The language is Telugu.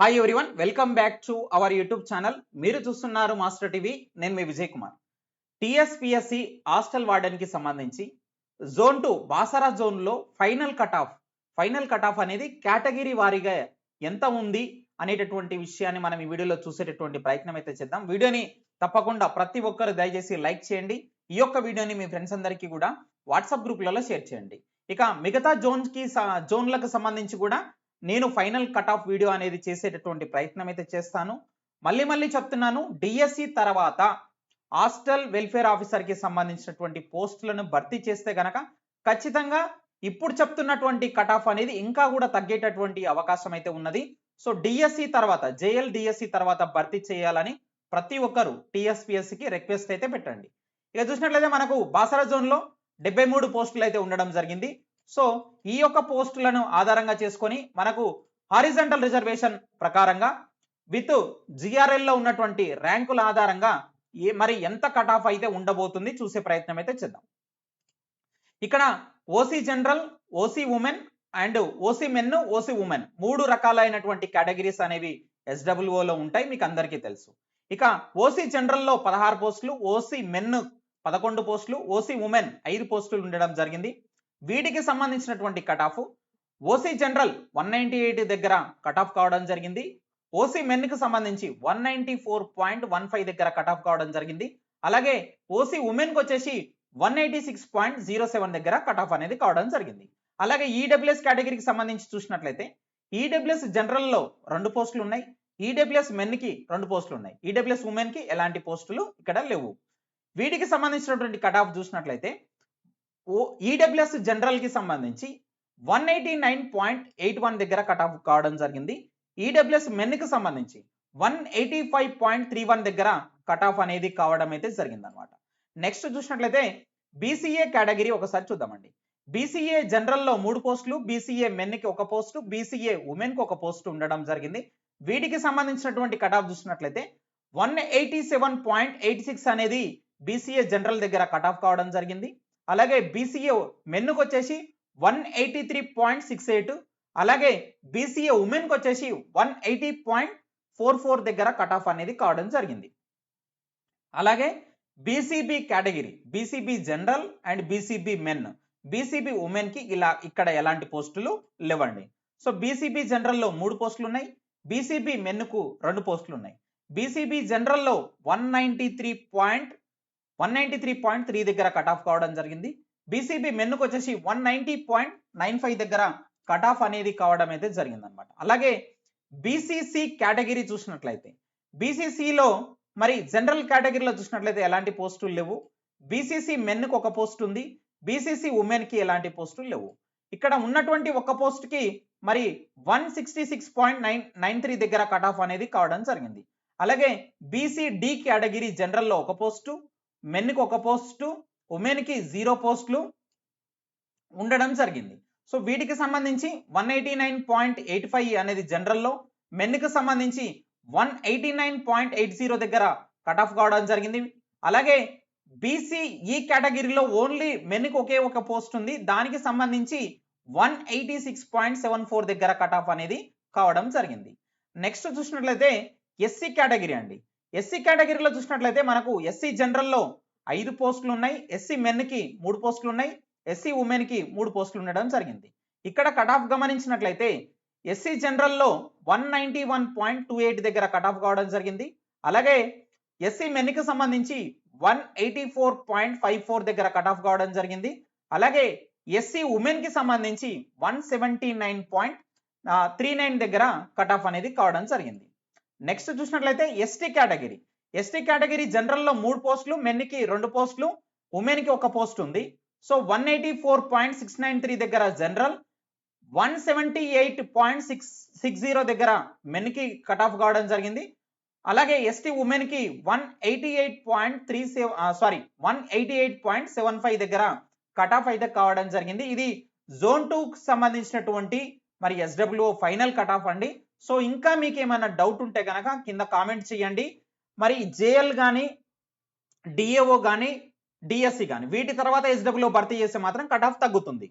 Hi everyone welcome back to our YouTube channel మీరు చూస్తున్నారు మాస్టర్ టీవీ నేను మీ విజయ్ కుమార్. టిఎస్పిఎస్సి హాస్టల్ వార్డెన్కి సంబంధించి జోన్ టూ బాసరా జోన్లో final cut off final cut off అనేది కేటగిరీ వారీగా ఎంత ఉంది అనేటటువంటి విషయాన్ని మనం ఈ వీడియోలో చూసేటటువంటి ప్రయత్నం అయితే చేద్దాం. వీడియోని తప్పకుండా ప్రతి ఒక్కరు దయచేసి లైక్ చేయండి. ఈ యొక్క వీడియోని మీ ఫ్రెండ్స్ అందరికీ కూడా వాట్సాప్ గ్రూప్లలో షేర్ చేయండి. ఇక మిగతా జోన్స్కి జోన్లకు సంబంధించి కూడా నేను ఫైనల్ కట్ ఆఫ్ వీడియో అనేది చేసేటటువంటి ప్రయత్నం అయితే చేస్తాను. మళ్ళీ మళ్ళీ చెప్తున్నాను డిఎస్సి తర్వాత హాస్టల్ వెల్ఫేర్ ఆఫీసర్కి సంబంధించినటువంటి పోస్టులను భర్తీ చేస్తే గనక ఖచ్చితంగా ఇప్పుడు చెప్తున్నటువంటి కట్ ఆఫ్ అనేది ఇంకా కూడా తగ్గేటటువంటి అవకాశం అయితే ఉన్నది. సో డిఎస్సి తర్వాత జేఎల్ డిఎస్సి తర్వాత భర్తీ చేయాలని ప్రతి ఒక్కరు టిఎస్పిఎస్సికి రిక్వెస్ట్ అయితే పెట్టండి. ఇక చూసినట్లయితే మనకు బాసరా జోన్లో డెబ్బై మూడు పోస్టులు అయితే ఉండడం జరిగింది. సో ఈ యొక్క పోస్టులను ఆధారంగా చేసుకొని మనకు హారిజంటల్ రిజర్వేషన్ ప్రకారంగా విత్ జిఆర్ఎల్లో ఉన్నటువంటి ర్యాంకుల ఆధారంగా ఏ మరి ఎంత కట్ ఆఫ్ అయితే ఉండబోతుంది చూసే ప్రయత్నం అయితే చేద్దాం. ఇక్కడ OC general OC women and OC men OC women మూడు రకాలైనటువంటి కేటగిరీస్ అనేవి ఎస్డబ్ల్యూఓలో ఉంటాయి మీకు అందరికీ తెలుసు. ఇక ఓసీ జనరల్లో పదహారు పోస్టులు ఓసీ మెన్ పదకొండు పోస్టులు ఓసీ ఉమెన్ ఐదు పోస్టులు ఉండడం జరిగింది. వీటికి సంబంధించినటువంటి cut off OC general one ninety eight దగ్గర కట్ ఆఫ్ కావడం జరిగింది. ఓసీ మెన్కి సంబంధించి one ninety four point one five దగ్గర కట్ ఆఫ్ కావడం జరిగింది. అలాగే ఓసీ ఉమెన్కి వచ్చేసి one eighty six point zero seven దగ్గర కట్ ఆఫ్ అనేది కావడం జరిగింది. అలాగే ఈడబ్ల్యూఎస్ కేటగిరీకి సంబంధించి చూసినట్లయితే ఈడబ్ల్యూఎస్ జనరల్లో రెండు పోస్టులు ఉన్నాయి. ఈడబ్ల్యూఎస్ మెన్కి రెండు పోస్టులు ఉన్నాయి. ఈడబ్ల్యూఎస్ ఉమెన్కి ఎలాంటి పోస్టులు ఇక్కడ లేవు. వీటికి సంబంధించినటువంటి కట్ ఆఫ్ చూసినట్లయితే ఓ ఈడబ్ల్యూఎస్ జనరల్కి సంబంధించి one eighty nine point eight one దగ్గర కట్ ఆఫ్ కావడం జరిగింది. ఈడబ్ల్యూఎస్ మెన్కి సంబంధించి one eighty five point three one దగ్గర కట్ ఆఫ్ అనేది కావడం అయితే జరిగింది అనమాట నెక్స్ట్ చూసినట్లయితే బీసీఏ కేటగిరీ ఒకసారి చూద్దామండి. బీసీఏ జనరల్లో మూడు పోస్టులు బీసీఏ మెన్కి ఒక పోస్టు బీసీఏ ఉమెన్కి ఒక పోస్ట్ ఉండడం జరిగింది. వీటికి సంబంధించినటువంటి కట్ ఆఫ్ చూసినట్లయితే one eighty seven point eight six అనేది బీసీఏ జనరల్ దగ్గర కట్ ఆఫ్ కావడం జరిగింది. అలాగే బీసీఏ మెన్నుకు వచ్చేసి one eighty three point six eight అలాగే బీసీఏ ఉమెన్కి వచ్చేసి one eighty point four four దగ్గర కట్ ఆఫ్ అనేది కావడం జరిగింది. అలాగే BCB category BCB general and BCB men BCB ఉమెన్కి ఇలా ఇక్కడ ఎలాంటి పోస్టులు లేవండి. సో బీసీబీ జనరల్లో మూడు పోస్టులు ఉన్నాయి బీసీబీ మెన్కు రెండు పోస్టులు ఉన్నాయి BCB జనరల్లో one ninety three point one ninety three point three దగ్గర కట్ ఆఫ్ కావడం జరిగింది. బీసీబీ మెన్నుకు వచ్చేసి one ninety point nine five దగ్గర కట్ ఆఫ్ అనేది కావడం అయితే జరిగింది అనమాట అలాగే బీసీసీ కేటగిరీ చూసినట్లయితే బీసీసీలో మరి జనరల్ కేటగిరీలో చూసినట్లయితే ఎలాంటి పోస్టులు లేవు. బీసీసీ మెన్కు ఒక పోస్ట్ ఉంది. బీసీసీ ఉమెన్కి ఎలాంటి పోస్టులు లేవు. ఇక్కడ ఉన్నటువంటి ఒక పోస్ట్కి మరి one sixty six point nine nine three దగ్గర కట్ ఆఫ్ అనేది కావడం జరిగింది. అలాగే బీసీ డి కేటగిరీ జనరల్లో ఒక పోస్టు మెన్కి ఒక పోస్టు ఉమెన్కి జీరో పోస్టులు ఉండడం జరిగింది. సో వీటికి సంబంధించి one eighty nine point eight five అనేది జనరల్లో మెన్కి సంబంధించి one eighty nine point eight zero దగ్గర కట్ ఆఫ్ కావడం జరిగింది. అలాగే బీసీ ఈ కేటగిరీలో ఓన్లీ మెన్కి ఒకే ఒక పోస్ట్ ఉంది. దానికి సంబంధించి one eighty six point seven four దగ్గర కట్ ఆఫ్ అనేది కావడం జరిగింది. నెక్స్ట్ చూసినట్లయితే ఎస్సీ కేటగిరీ అండి. ఎస్సీ కేటగిరీలో చూసినట్లయితే మనకు ఎస్సీ జనరల్లో ఐదు పోస్టులు ఉన్నాయి. ఎస్సీ మెన్కి మూడు పోస్టులు ఉన్నాయి. ఎస్సీ ఉమెన్కి మూడు పోస్టులు ఉండడం జరిగింది. ఇక్కడ కట్ ఆఫ్ గమనించినట్లయితే SC జనరల్లో one ninety one point two eight దగ్గర కట్ ఆఫ్ కావడం జరిగింది. అలాగే ఎస్సీ మెన్కి సంబంధించి one eighty four point five four దగ్గర కట్ ఆఫ్ కావడం జరిగింది. అలాగే ఎస్సీ ఉమెన్కి సంబంధించి one seventy nine point three nine దగ్గర కట్ ఆఫ్ అనేది కావడం జరిగింది. నెక్స్ట్ చూసినట్లయితే ఎస్టీ కేటగిరీ ఎస్టీ కేటగిరీ జనరల్లో మూడు పోస్టులు మెన్కి రెండు పోస్టులు ఉమెన్కి ఒక పోస్ట్ ఉంది. So one eighty four point six nine three దగ్గర general one seventy eight point six six zero దగ్గర మెన్కి కట్ ఆఫ్ కావడం జరిగింది. అలాగే ఎస్టీ ఉమెన్కి one eighty eight point three seven sorry one eighty eight point seven five దగ్గర కట్ ఆఫ్ అయితే కావడం జరిగింది. ఇది జోన్ టూకి సంబంధించినటువంటి మరి ఎస్డబ్ల్యూఓ ఫైనల్ కట్ ఆఫ్ అండి. సో ఇంకా మీకు ఏమైనా డౌట్ ఉంటే కనుక కింద కామెంట్ చేయండి. మరి జేఎల్ కానీ డిఏఓ కానీ డిఎస్సి కానీ వీటి తర్వాత ఎస్డబ్ల్యూ భర్తీ చేస్తే మాత్రం కట్ ఆఫ్ తగ్గుతుంది.